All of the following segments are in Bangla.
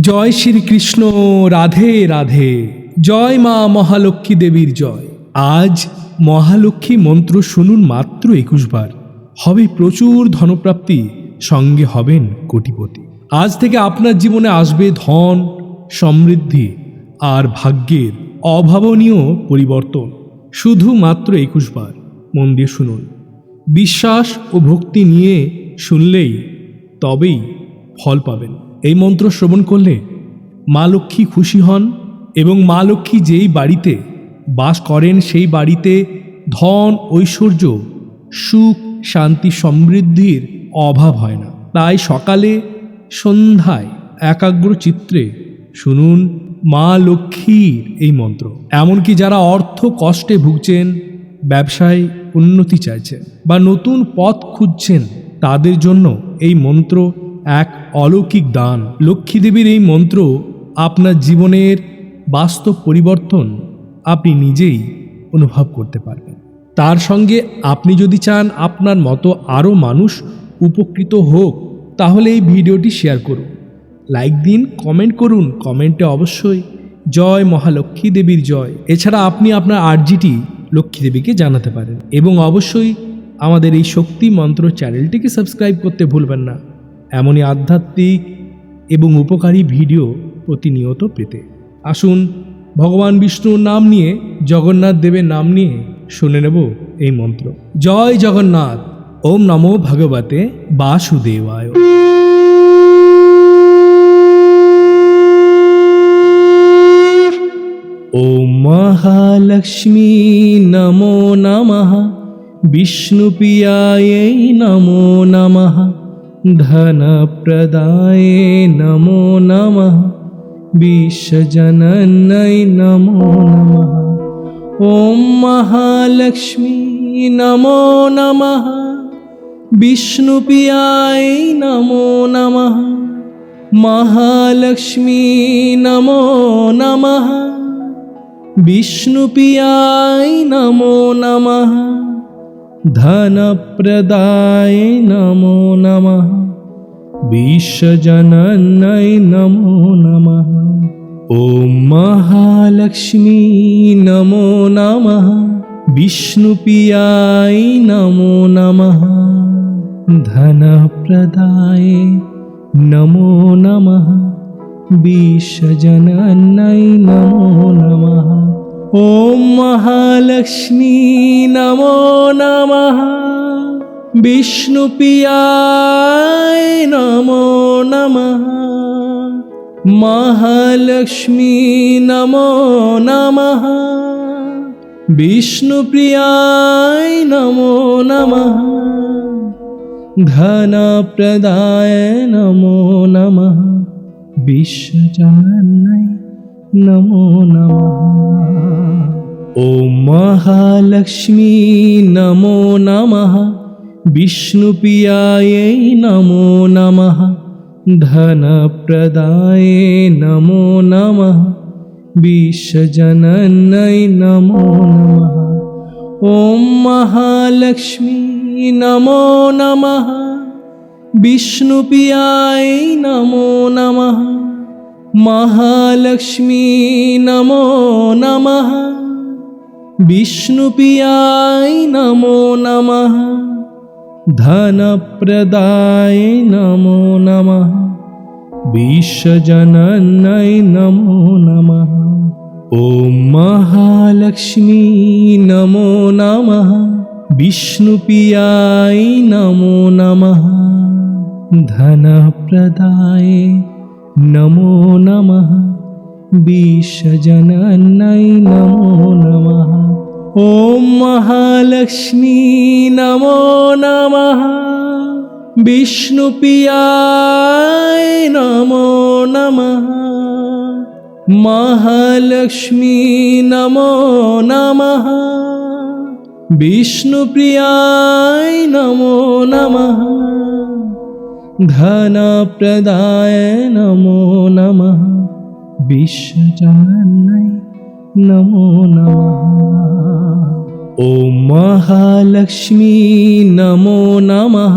জয় শ্রীকৃষ্ণ, রাধে রাধে। জয় মা মহালক্ষ্মী দেবীর জয়। আজ মহালক্ষ্মী মন্ত্র শুনুন মাত্র একুশ বার। হবে প্রচুর ধনপ্রাপ্তি, সঙ্গে হবেন কোটিপতি। আজ থেকে আপনার জীবনে আসবে ধন, সমৃদ্ধি আর ভাগ্যের অভাবনীয় পরিবর্তন। শুধুমাত্র একুশ বার মন দিয়ে শুনুন। বিশ্বাস ও ভক্তি নিয়ে শুনলেই তবেই ফল পাবেন। এই মন্ত্র শ্রবণ করলে মা লক্ষ্মী খুশি হন এবং মা লক্ষ্মী যেই বাড়িতে বাস করেন সেই বাড়িতে ধন, ঐশ্বর্য, সুখ, শান্তি সমৃদ্ধির অভাব হয় না। তাই সকালে সন্ধ্যায় একাগ্র চিত্রে শুনুন মা লক্ষ্মীর এই মন্ত্র। এমনকি যারা অর্থ কষ্টে ভুগছেন, ব্যবসায় উন্নতি চাইছেন বা নতুন পথ খুঁজছেন, তাদের জন্য এই মন্ত্র এক অলৌকিক দান। লক্ষ্মী দেবীর এই মন্ত্র আপনার জীবনের বাস্তব পরিবর্তন আপনি নিজেই অনুভব করতে পারবেন। তার সঙ্গে আপনি যদি চান আপনার মতো আরও মানুষ উপকৃত হোক, তাহলে এই ভিডিওটি শেয়ার করুন। লাইক দিন, কমেন্ট করুন। কমেন্টে অবশ্যই জয় মহালক্ষ্মী দেবীর জয়। এছাড়া আপনি আপনার আর্জিটি লক্ষ্মী দেবীকে জানাতে পারেন। এবং অবশ্যই আমাদের এই শক্তি মন্ত্র চ্যানেলটিকে সাবস্ক্রাইব করতে ভুলবেন না। এমনই আধ্যাত্মিক এবং উপকারী ভিডিও প্রতিনিয়ত পেতে আসুন ভগবান বিষ্ণুর নাম নিয়ে জগন্নাথ দেবের নাম নিয়ে শুনে নেব এই মন্ত্র জয় জগন্নাথ ওম নমো ভগবতে বাসুদেবায় ॐ महालक्ष्मी नमो नमः विष्णुप्रियायै नमो नमः धनप्रदाये नमो नमः विश्वजनन्यै नमो नमः ॐ महालक्ष्मी नमो नमः विष्णुप्रियायै नमो नमः महालक्ष्मी नमो नमः विष्णुप्रियाय नमो नमः धनप्रदाय नमो नमः विश्वजनन्यै नमो नमः ॐ महालक्ष्मी नमो नमः विष्णुप्रियाय नमो नमः धनप्रदाय नमो नमः विश्वजनन्यै नमो नमः ॐ महालक्ष्मी नमो नमः विष्णुप्रियाय नमो नमः महालक्ष्मी नमो नमः विष्णुप्रियाय नमो नमः धनप्रदाय नमो नमः विश्वजान्यै নমো নমঃ ॐ মহালক্ষ্মী নমো নমঃ বিষ্ণুপ্রিয়ায় নমো নমঃ ধনপ্রদায় নমো নমঃ বিশ্বজনন্যৈ নমো নমঃ ॐ মহালক্ষ্মী নমো নমঃ বিষ্ণুপ্রিয়ায় নমো নমঃ महालक्ष्मी नमो नमः विष्णुप्रियाय नमो नमः धनप्रदाय नमो नमः विश्वजनन्यै नमो नमः ॐ महालक्ष्मी नमो नमः विष्णुप्रियाय नमो नमः धनप्रदाय नमो नमः विश्वजनन्यै नमो नमः ॐ महालक्ष्मी नमो नमः विष्णुप्रियाय नमो नमः महालक्ष्मी नमो नमः विष्णुप्रियाय नमो नमः धनप्रदाय नमो नमः विश्वजनन्यै नमो नमः ॐ महालक्ष्मी नमो नमः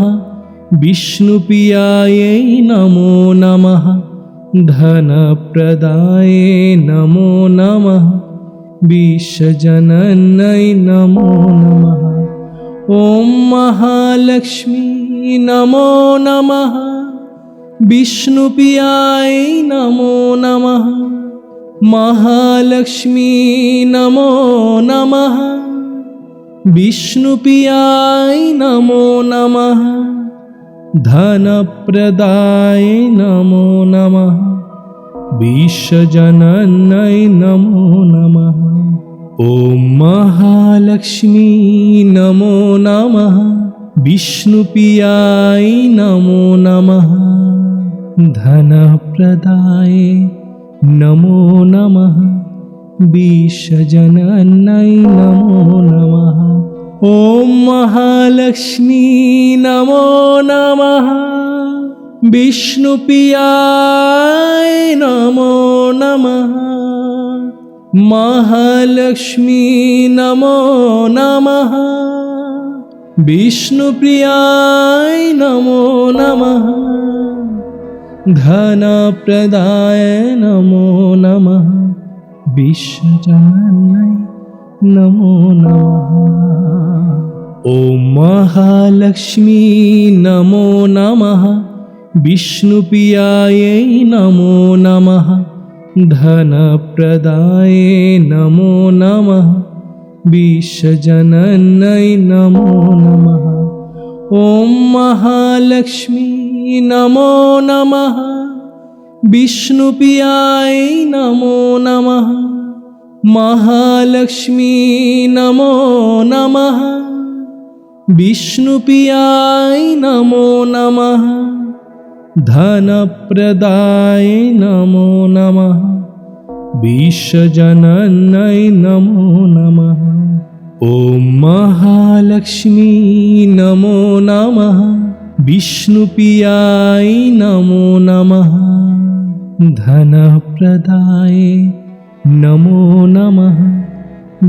विष्णुप्रियायै नमो नमः धनप्रदाये नमो नमः विश्वजनन्यै नमो नमः ॐ महालक्ष्मी नमो नमः विष्णुप्रियाय नमो नमः महालक्ष्मी नमो नमः विष्णुप्रियाय नमो नमः धनप्रदाय नमो नमः विश्वजनन्यै नमो नमः ॐ महालक्ष्मी नमो नमः विष्णुप्रियाय नमो नमः धनप्रदाय नमो नमः विश्वजनन्यै नमो नमः ॐ महालक्ष्मी नमो नमः विष्णुप्रियाय नमो नमः महालक्ष्मी नमो नमः विष्णुप्रियाय नमो नमः धनप्रदाय नमो नमः विश्वजनन्यै नमो नमः ॐ महालक्ष्मी नमो नमः विष्णुप्रियायै नमो नमः धनप्रदाय नमो नमः विश्वजनन्यै नमो नमः ॐ महालक्ष्मी नमो नमः विष्णुप्रियाय नमो नमः महालक्ष्मी नमो नमः विष्णुप्रियाय नमो नमः धनप्रदाय नमो नमः विश्वजनन्यै नमो नमः ॐ महालक्ष्मी नमो नमः विष्णुप्रियाय नमो नमः धनप्रदाय नमो नमः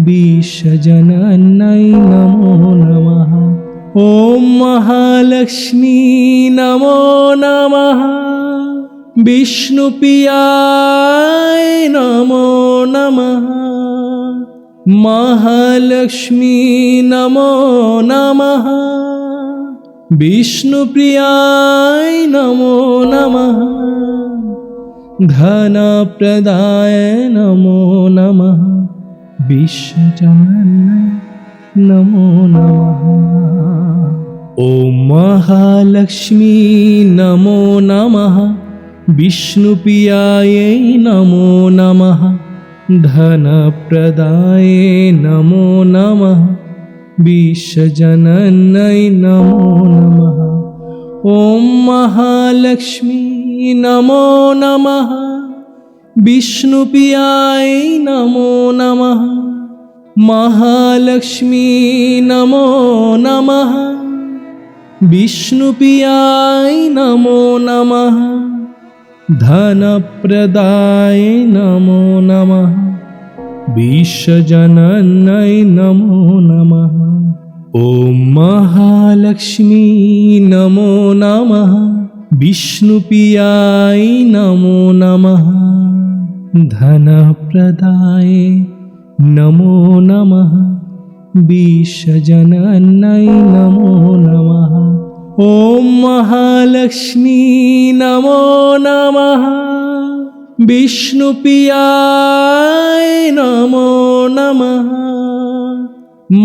विश्वजनन्यै नमो नमः ॐ महालक्ष्मी नमो नमः विष्णुप्रियाय नमो नमः महालक्ष्मी नमो नमः विष्णुप्रियाय नमो नमः धनप्रदाय नमो नमः विश्वजनन्यै नमो नमः ॐ महालक्ष्मी नमो नमः विष्णुप्रियायै नमो नमः धनप्रदाय नमो नमः विश्वजनन्यै नमो नमः ॐ महालक्ष्मी नमो नमः विष्णुप्रियाय नमो नमः महालक्ष्मी नमो नमः विष्णुप्रियाय नमो नमः धनप्रदाय नमो नमः विश्वजनन्यै नमो नमः ॐ महालक्ष्मी नमो नमः विष्णुप्रियाय नमो नमः धनप्रदाय नमो नमः विश्वजनन्यै नमो नमः ॐ महालक्ष्मी नमो नमः विष्णुप्रियाय नमो नमः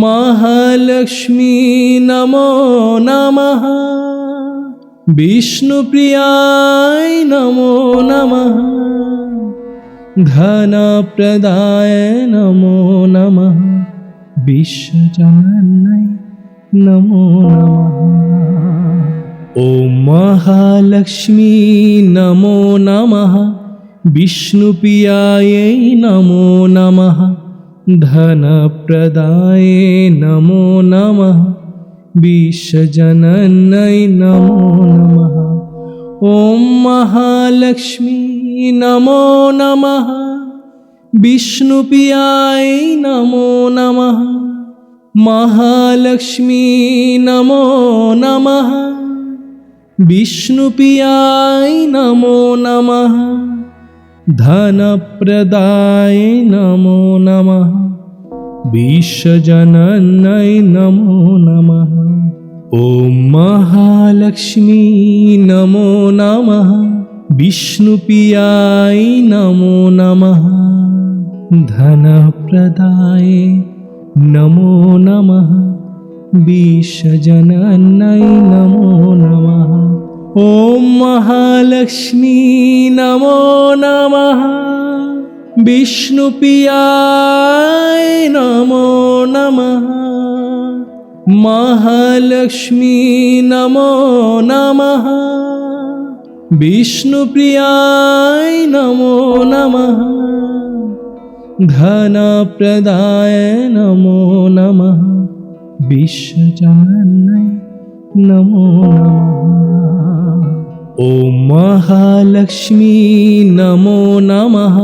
महालक्ष्मी नमो नमः विष्णुप्रियाय नमो नमः धनप्रदाय नमो नमः विश्वजनन्यै नमो नमः ॐ महालक्ष्मी नमो नमः विष्णुप्रियायै नमो नमः धनप्रदाय नमो नमः विश्वजनन्यै नमो नमः ॐ महालक्ष्मी नमो नमः विष्णुप्रियाय नमो नमः महालक्ष्मी नमो नमः विष्णुप्रियाय नमो नमः धनप्रदाय नमो नमः विश्वजनन्नै नमो नमः ॐ महालक्ष्मी नमो नमः विष्णुप्रियाय नमो नमः धनप्रदाय नमो नमः विश्वजनन्यै नमो नमः ॐ महालक्ष्मी नमो नमः विष्णुप्रियाय नमो नमः महालक्ष्मी नमो नमः विष्णुप्रियाय नमो नमः धनप्रदाय नमो नमः विश्वजान्यै नमो नमः ॐ महालक्ष्मी नमो नमः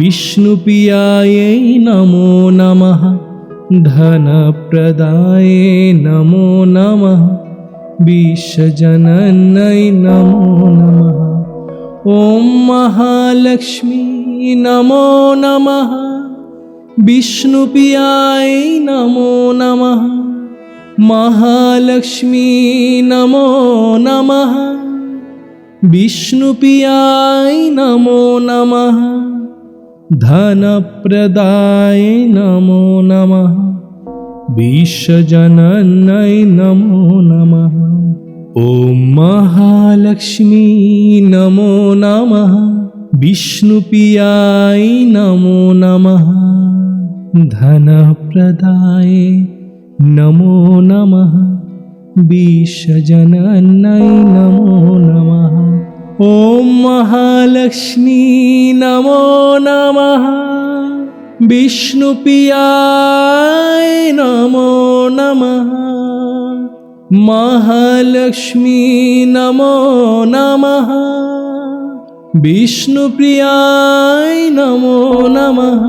विष्णुप्रियायै नमो नमः धनप्रदाय नमो नमः विश्वजनन्यै नमो नमः ॐ महालक्ष्मी नमो नमः विष्णुप्रियाय नमो नमः महालक्ष्मी नमो नमः विष्णुप्रियाय नमो नमः धनप्रदाय नमो नमः विश्वजनन्यै नमो नमः ॐ महालक्ष्मी नमो नमः विष्णुप्रियाय नमो नमः धनप्रदाय नमो नमः विश्वजनन्यै नमो नमः ॐ महालक्ष्मी नमो नमः विष्णुप्रियाय नमो नमः महालक्ष्मी नमो नमः विष्णुप्रियाय नमो नमः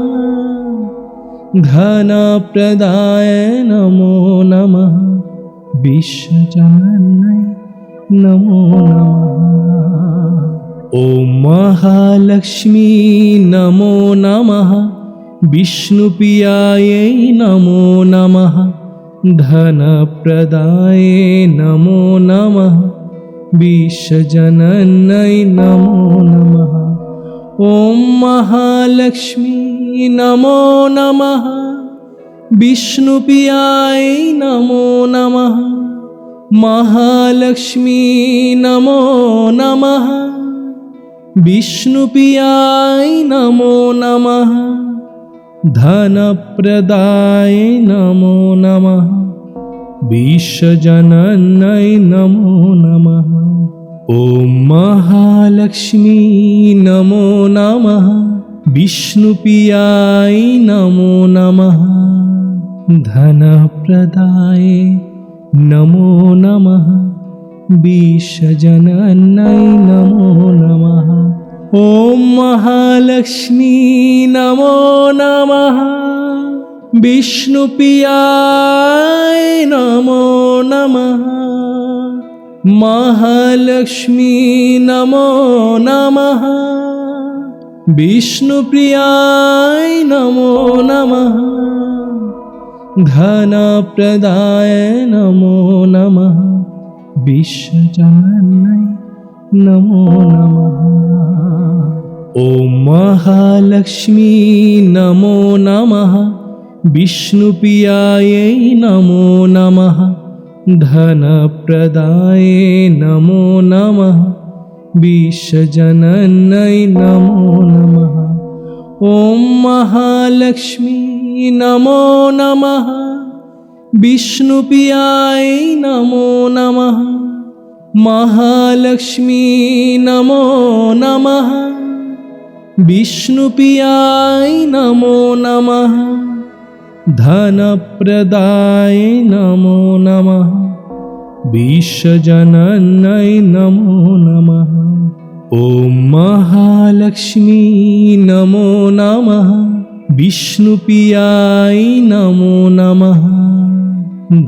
धनप्रदाय नमो नमः विश्वजनन्यै नमो नमः ॐ महालक्ष्मी नमो नमः विष्णुप्रियायै नमो नमः धनप्रदाय नमो नमः विश्वजनन्यै नमो नमः ॐ महालक्ष्मी नमो नमः। विष्णुप्रियाय नमो नमः। महालक्ष्मी नमो नमः। विष्णुप्रियाय नमो नमः। धनप्रदाय नमो नमः। विश्वजनन्यै नमो नमः ॐ महालक्ष्मी नमो नमः विष्णुप्रियाय नमो नमः धनप्रदाय नमो नमः विश्वजनन्यै नमो नमः ॐ महालक्ष्मी नमो नमः विष्णुप्रियाय नमो नमः महालक्ष्मी नमो नमः विष्णुप्रियाय नमो नमः धनप्रदाय नमो नमः विश्वजनन्यै नमो नमः ॐ महालक्ष्मी नमो नमः विष्णुप्रियायै नमो नमः धनप्रदाय नमो नमः विश्वजनन्यै नमो नमः ॐ महालक्ष्मी नमो नमः विष्णुप्रियाय नमो नमः महालक्ष्मी नमो नमः विष्णुप्रियाय नमो नमः धनप्रदाय नमो नमः विश्वजनन्नै नमो नमः ॐ महालक्ष्मी नमो नमः विष्णुप्रियाय नमो नमः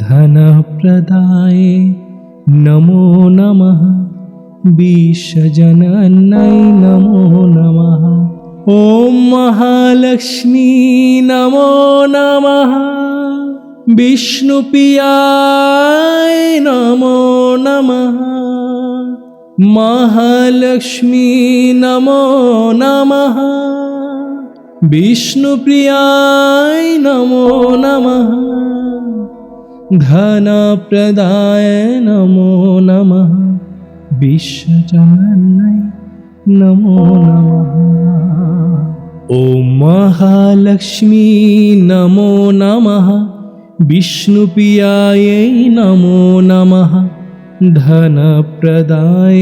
धनप्रदाय नमो नमः विश्वजनन्नै नमो नमः ॐ महालक्ष्मी नमो नमः বিষ্ণু পিয়ায় নম নম। মহালক্ষ্মী নম নম। বিষ্ণুপ্রিয়ায় নমো নমঃ। ধনপ্রদায় নমো নমঃ। বিশ্বজনন্নয় নমো নমঃ। ॐ মহালক্ষ্মী নমো নমঃ। विष्णुप्रियायै नमो नमः धनप्रदाय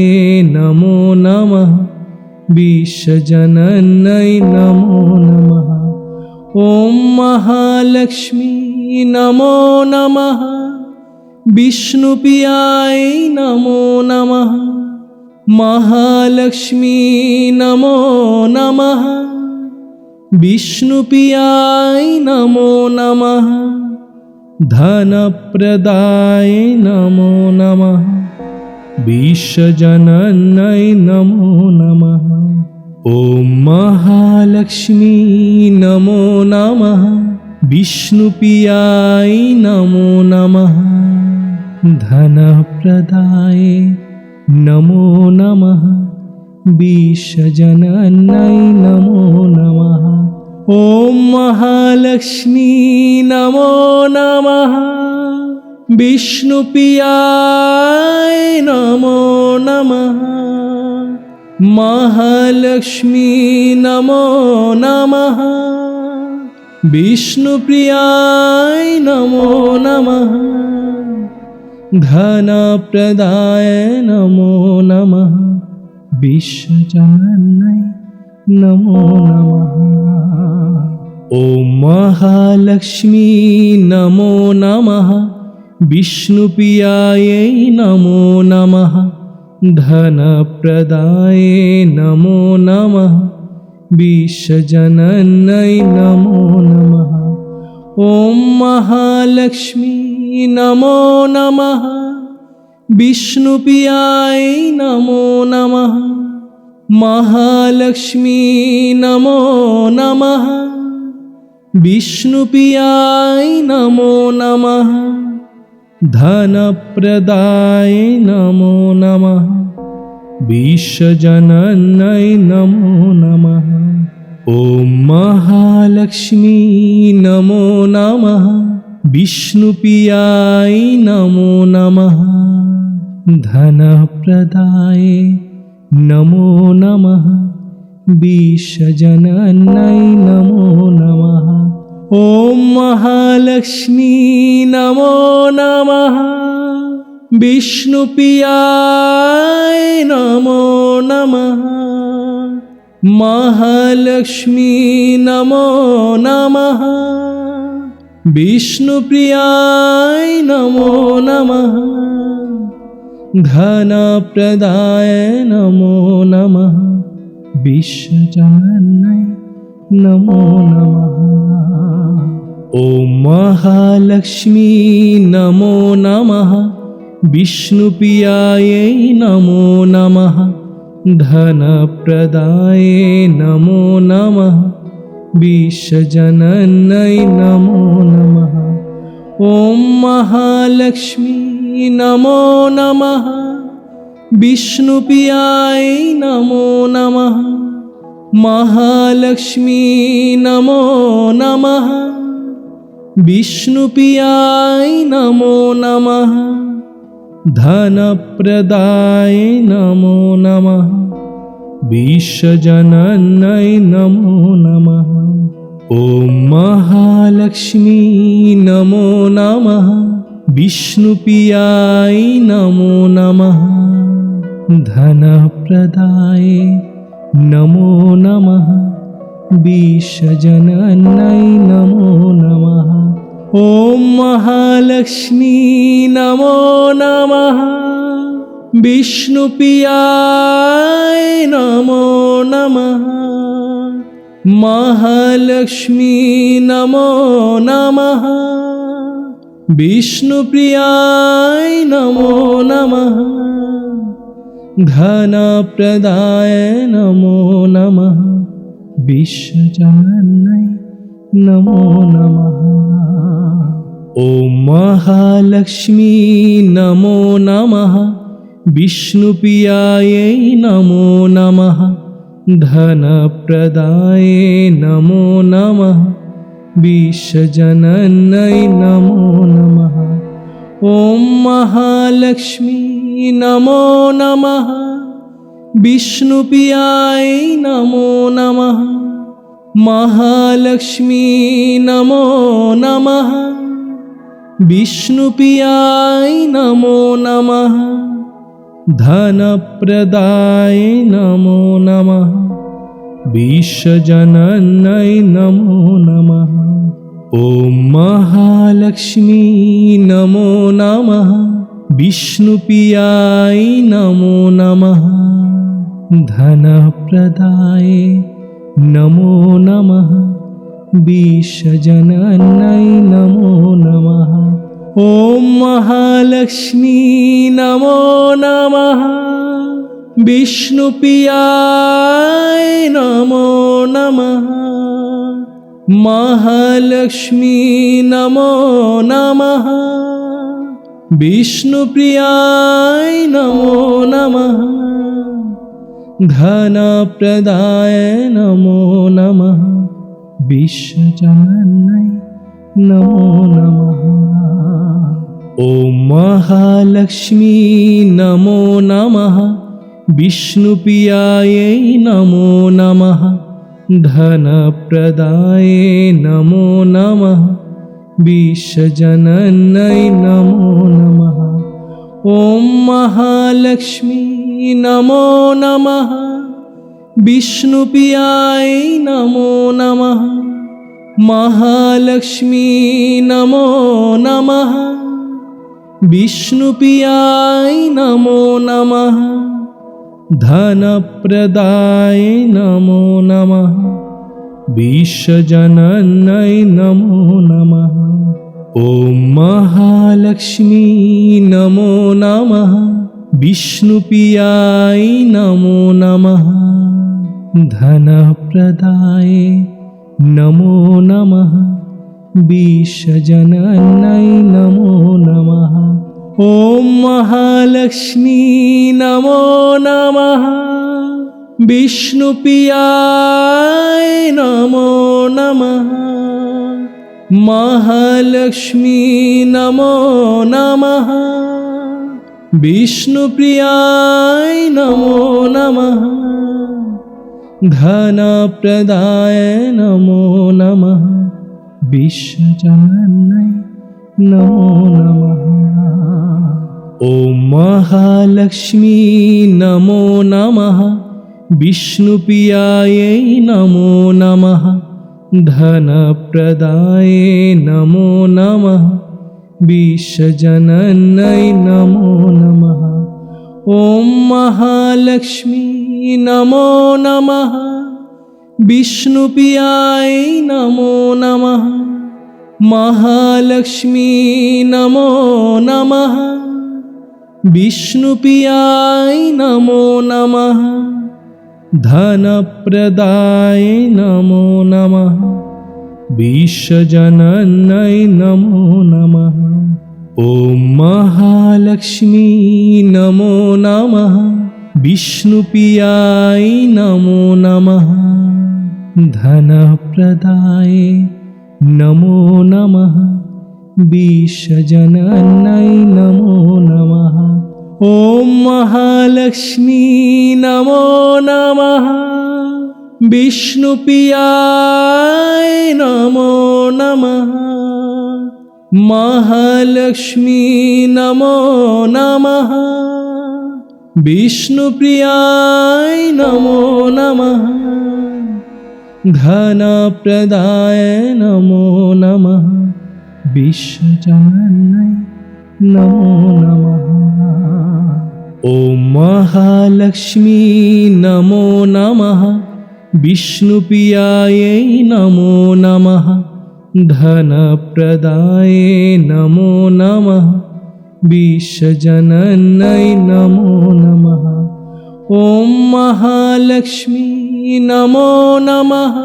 नमो नमः विश्वजनन्यै नमो नमः ॐ महालक्ष्मी नमो नमः विष्णुप्रियाय नमो नमः महालक्ष्मी नमो नमः विष्णुप्रियाय नमो नमः धनप्रदाय नमो नमः विश्वजनन्यै नमो नमः ॐ महालक्ष्मी नमो नमः विष्णुप्रियाय नमो नमः धनप्रदाय नमो नमः विश्वजनन्यै नमो नमः ॐ महालक्ष्मी नमो नमः বিষ্ণু পিয়ায় নম নম। মহালক্ষ্মী নম নম। বিষ্ণুপিয় নম নম। নমঃ ধনপ্রদায় নম নম। বিশ্বজনন্নয় নম নম। ও মহালক্ষ্মী নমো নমঃ। विष्णुप्रियायै नमो नमः धनप्रदाय नमो नमः विश्वजनन्यै नमो नमः ॐ महालक्ष्मी नमो नमः विष्णुप्रियाय नमो नमः महालक्ष्मी नमो नमः विष्णुप्रियाय नमो नमः धनप्रदाय नमो नमः विश्वजनन्यै नमो नमः ॐ महालक्ष्मी नमो नमः विष्णुप्रियाय नमो नमः धनप्रदाय नमो नमः विश्वजनन्यै नमो नमः ॐ महालक्ष्मी नमो नमः विष्णुप्रियाय नमो नमः महालक्ष्मी नमो नमः विष्णुप्रियाय नमो नमः घनप्रदाय नमो नमः विश्वजनन्यै नमो नमः ॐ महालक्ष्मी नमो नमः विष्णुप्रियायै नमो नमः धनप्रदाय नमो नमः विश्वजनन्यै नमो नमः ॐ महालक्ष्मी नमो नमः विष्णुप्रियाय नमो नमः महालक्ष्मी नमो नमः विष्णुप्रियाय नमो नमः धनप्रदाय नमो नमः विश्वजनन्यै नमो नमः ॐ महालक्ष्मी नमो नमः विष्णुप्रियाय नमो नमः धनप्रदाय नमो नमः विश्वजनन्यै नमो नमः ॐ महालक्ष्मी नमो नमः विष्णुप्रियाय नमो नमः महालक्ष्मी नमो नमः विष्णुप्रियाय नमो नमः घनप्रदाय नमो नमः विश्वचन्नै नमो नमः ॐ महालक्ष्मी नमो नमः विष्णुप्रियायै नमो नमः धनप्रदाये नमो नमः विश्वजनन्यै नमो नमः ॐ महालक्ष्मी नमो नमः विष्णुप्रियायै नमो नमः महालक्ष्मी नमो नमः विष्णुप्रियाय नमो नमः धनप्रदाय नमो नमः विश्वजनन्यै नमो नमः ॐ महालक्ष्मी नमो नमः विष्णुप्रियाय नमो नमः धनप्रदाय नमो नमः विश्वजनन्यै नमो नमः ॐ महालक्ष्मी नमो नमः विष्णुप्रियाय नमो नमः महालक्ष्मी नमो नमः विष्णुप्रियाय नमो नमः धनप्रदाय नमो नमः विश्वजनन्यै नमो नमः ॐ महालक्ष्मी नमो नमः विष्णुप्रियायै नमो नमः धनप्रदाय नमो नमः विश्वजनन्यै नमो नमः ॐ महालक्ष्मी नमो नमः विष्णुप्रियाय नमो नमः महालक्ष्मी नमो नमः विष्णुप्रियाय नमो नमः धनप्रदाय नमो नमः विश्वजनन्यै नमो नमः ॐ महालक्ष्मी नमो नमः विष्णुप्रियाय नमो नमः धनप्रदाय नमो नमः विश्वजनन्यै नमो नमः ॐ महालक्ष्मी नमो नमः विष्णुप्रियाय नमो नमः महालक्ष्मी नमो नमः विष्णुप्रियाय नमो नमः धनप्रदाय नमो नमः विश्वजनन्यै नमो नमः ॐ महालक्ष्मी नमो नमः विष्णुप्रियायै नमो नमः धनप्रदाय नमो नमः विश्वजनन्यै नमो नमः ॐ महालक्ष्मी नमो नमः विष्णुप्रियाय नमो नमः महालक्ष्मी नमो नमः विष्णुप्रियाय नमो नमः धनप्रदाय नमो नमः विश्वजनन्यै नमो नमः ॐ महालक्ष्मी नमो नमः विष्णुप्रियाय नमो नमः धनप्रदाय नमो नमः विश्वजनन्यै नमो नमः ॐ महालक्ष्मी नमो नमः विष्णुप्रियाय नमो नमः महालक्ष्मी नमो नमः विष्णुप्रियाय नमो नमः धनप्रदाय नमो नमः विश्वजनन्यै नमो नमः ॐ महालक्ष्मी नमो नमः विष्णुप्रियायै नमो नमः धनप्रदाये नमो नमः विश्वजनन्यै नमो नमः ॐ महालक्ष्मी नमो नमः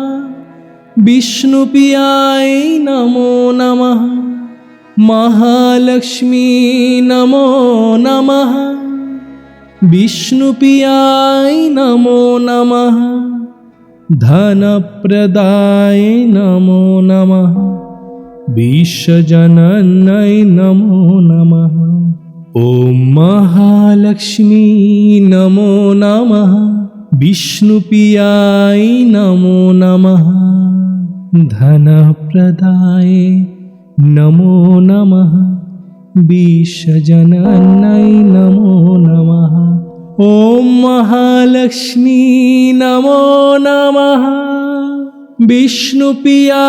विष्णुप्रियाय नमो नमः महालक्ष्मी नमो नमः विष्णुप्रियाय नमो नमः धनप्रदाय नमो नमः विश्वजनन्यै नमो नमः ॐ महालक्ष्मी नमो नमः विष्णुप्रियाय नमो नमः धनप्रदाय नमो नमः विश्वजनन्यै नमो नमः ॐ महालक्ष्मी नमो नमः विष्णुप्रियाय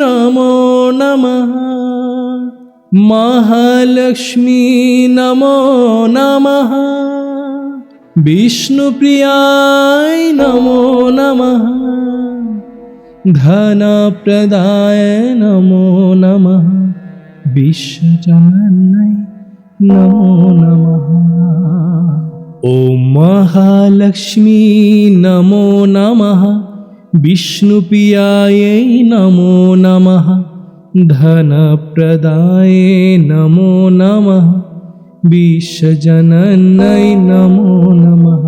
नमो नमः महालक्ष्मी नमो नमः विष्णुप्रियाय नमो नमः धनप्रदाय नमो नमः विश्वजनन्यै नमो नमः ॐ महालक्ष्मी नमो नमः विष्णुप्रियायै नमो नमः धनप्रदाय नमो नमः विश्वजनन्यै नमो नमः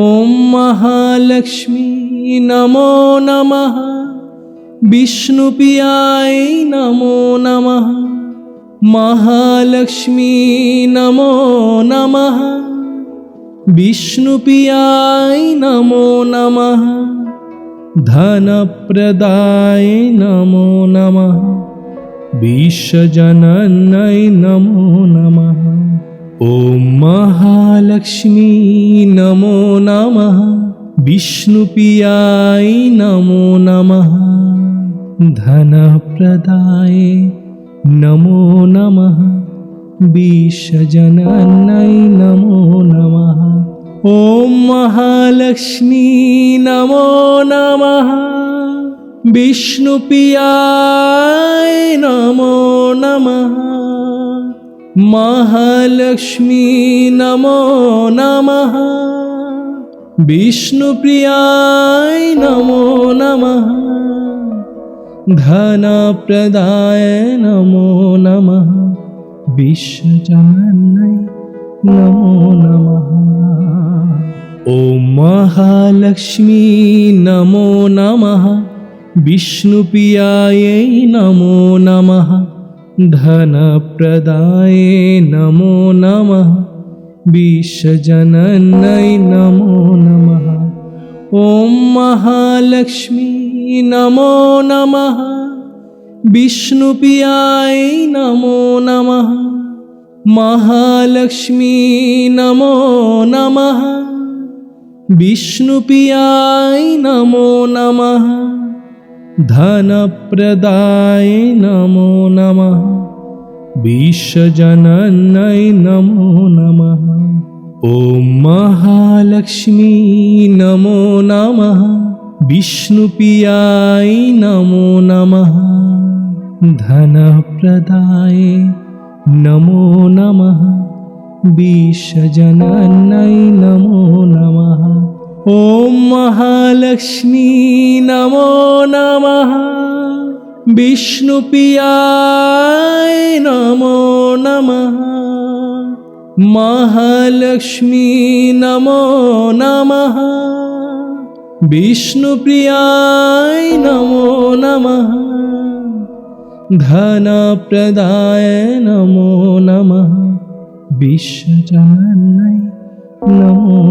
ॐ महालक्ष्मी नमो नमः विष्णुप्रियाय नमो नमः महालक्ष्मी नमो नमः विष्णुप्रियाय नमो नमः धनप्रदाय नमो नमः विश्वजनन्यै नमो नमः ॐ महालक्ष्मी नमो नमः विष्णुप्रियाय नमो नमः धनप्रदाय नमो नमः विश्वजनन्यै नमो नमः ॐ महालक्ष्मी नमो नमः विष्णुप्रियाय नमो नमः महालक्ष्मी नमो नमः विष्णुप्रियाय नमो नमः धनप्रदाय नमो नमः विश्वजनन्यै नमो नमः ॐ महालक्ष्मी नमो नमः विष्णुप्रियायै नमो नमः धनप्रदाय नमो नमः विश्वजनन्यै नमो नमः ॐ महालक्ष्मी नमो नमः विष्णुप्रियाय नमो नमः महालक्ष्मी नमो नमः विष्णुप्रियाय नमो नमः धनप्रदाय नमो नमः विश्वजनन्यै नमो नमः ॐ महालक्ष्मी नमो नमः विष्णुप्रियाय नमो नमः धनप्रदाय नमो नमः विश्वजनन्यै नमो नमः ॐ महालक्ष्मी नमो नमः विष्णुप्रियाय नमो नमः महालक्ष्मी नमो नमः विष्णुप्रियाय नमो नमः धनप्रदाय नमो नमः विश्वजनन्यै नमो